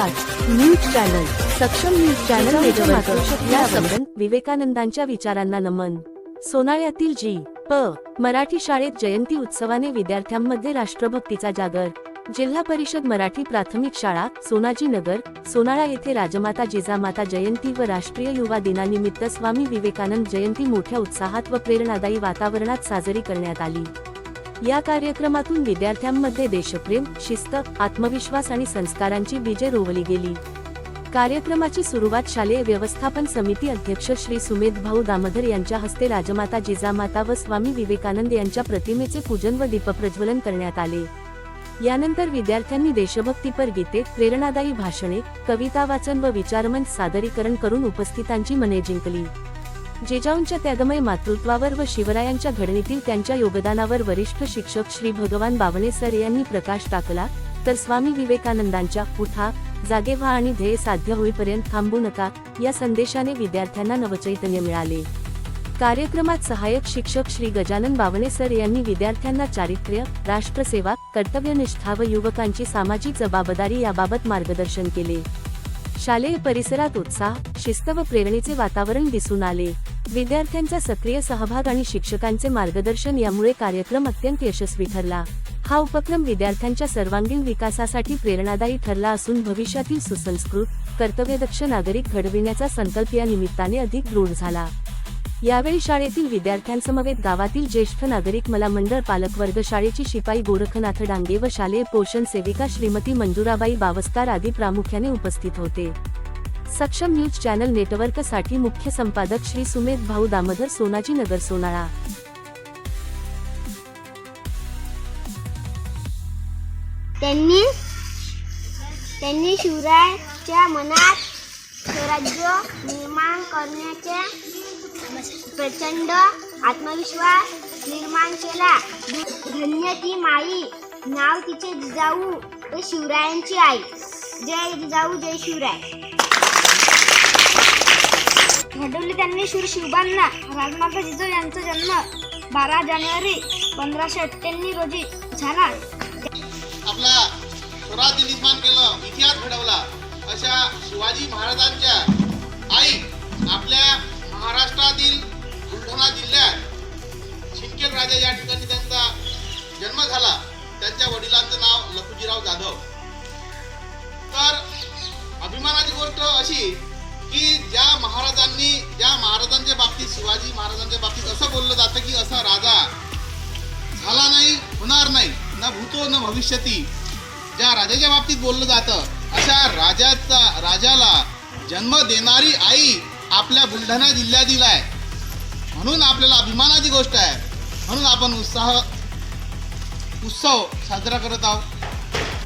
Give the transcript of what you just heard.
नमस्कार. News channel Saksham news channel network या संबंध विवेकानंदांच्या विचारांना नमन. सोनाळ्यातील जी प मराठी शाळेत जयंती उत्सवाने विद्यार्थ्यांमध्ये राष्ट्रभक्तीचा जागर. जिल्हा परिषद मराठी प्राथमिक शाळा सोनाजी नगर सोनाळा येथे राजमाता जिजामाता जयंती व राष्ट्रीय युवा दिनानिमित्त स्वामी विवेकानंद जयंती मोठ्या उत्साहात व प्रेरणादायी वातावरणात साजरी करण्यात आली. या कार्यक्रमातून विद्यार्थ्यांमध्ये देशप्रेम शिस्त आत्मविश्वास आणि संस्कारांची बीजे रोवली गेली. कार्यक्रमाची सुरुवात शालेय व्यवस्थापन समिती अध्यक्ष श्री सुमेध भाऊ दामोदर यांच्या हस्ते राजमाता जिजामाता व स्वामी विवेकानंद यांच्या प्रतिमेचे पूजन व दीपप्रज्वलन करण्यात आले. यानंतर विद्यार्थ्यांनी देशभक्तीपर गीते प्रेरणादायी भाषणे कविता वाचन व विचारमंत सादरीकरण करून उपस्थितांची मने जिंकली. जेजाऊंच्या त्यागमय मातृत्वावर व शिवरायांच्या घडणीतील त्यांच्या योगदानावर वरिष्ठ शिक्षक श्री भगवान बावणे सर यांनी प्रकाश टाकला तर स्वामी विवेकानंदांच्या उठा जागे व्हा आणि ध्येय साध्य होईपर्यंत थांबू नका या संदेशाने विद्यार्थ्यांना नवचैतन्य मिळाले. कार्यक्रमात सहाय्यक शिक्षक श्री गजानन बावणे सर यांनी विद्यार्थ्यांना चारित्र्य राष्ट्रसेवा कर्तव्यनिष्ठा व युवकांची सामाजिक जबाबदारी याबाबत मार्गदर्शन केले. शालेय परिसरात उत्साह शिस्त व प्रेरणेचे वातावरण दिसून आले. विद्यार्थ्यांचा सक्रिय सहभाग आणि शिक्षकांचे मार्गदर्शन यामुळे कार्यक्रम अत्यंत यशस्वी ठरला. हा उपक्रम विद्यार्थ्यांच्या सर्वांगीण विकासासाठी प्रेरणादायी ठरला असून भविष्यातील सुसंस्कृत कर्तव्यदक्ष नागरिक घडविण्याचा संकल्प या निमित्ताने अधिक दृढ झाला. यावेळी शाळेतील विद्यार्थ्यांसमवेत गावातील ज्येष्ठ नागरिक मला मंडळ पालकवर्ग शाळेची शिपाई गोरखनाथ डांगे व शालेय पोषण सेविका श्रीमती मंजुराबाई बावस्कार आदी प्रामुख्याने उपस्थित होते. सक्षम न्यूज चॅनल नेटवर्कसाठी मुख्य संपादक श्री सुमेध भाऊ दामोदर सोनाजी नगर सोनाळा. त्यांनी त्यांनी शिवरायाच्या मनात स्वराज्य निर्माण करण्याचे प्रचंड आत्मविश्वास निर्माण केला. धन्य ती माई नाव तिचे जिजाऊ व शिवरायांची आई. जय जिजाऊ जय शिवराय. त्यांनी शूर शिवबांना राजमाता जिजाऊ यांचा जन्म बारा जानेवारी पंधराशे अठ्ठ्याण्णव रोजी झाला. आपला स्वराज्य निर्माण केलं इतिहास घडवला. अशा शिवाजी महाराजांच्या आई आपल्या महाराष्ट्रातील बुलढाणा जिल्ह्यात शिंदखेड राजा या ठिकाणी त्यांचा जन्म झाला. त्यांच्या वडिलांचं नाव लखुजीराव जाधव. तर अभिमानाची गोष्ट अशी नाही ना भूतो न भविष्यती. ज्या राजाच्या बाबतीत बोललं जातं अशा राजाचा राजाला जन्म देणारी आई आपल्या बुलढाणा जिल्ह्यातील आहे. म्हणून आपल्याला अभिमानाची गोष्ट आहे. म्हणून आपण उत्साह उत्सव साजरा करत आहोत.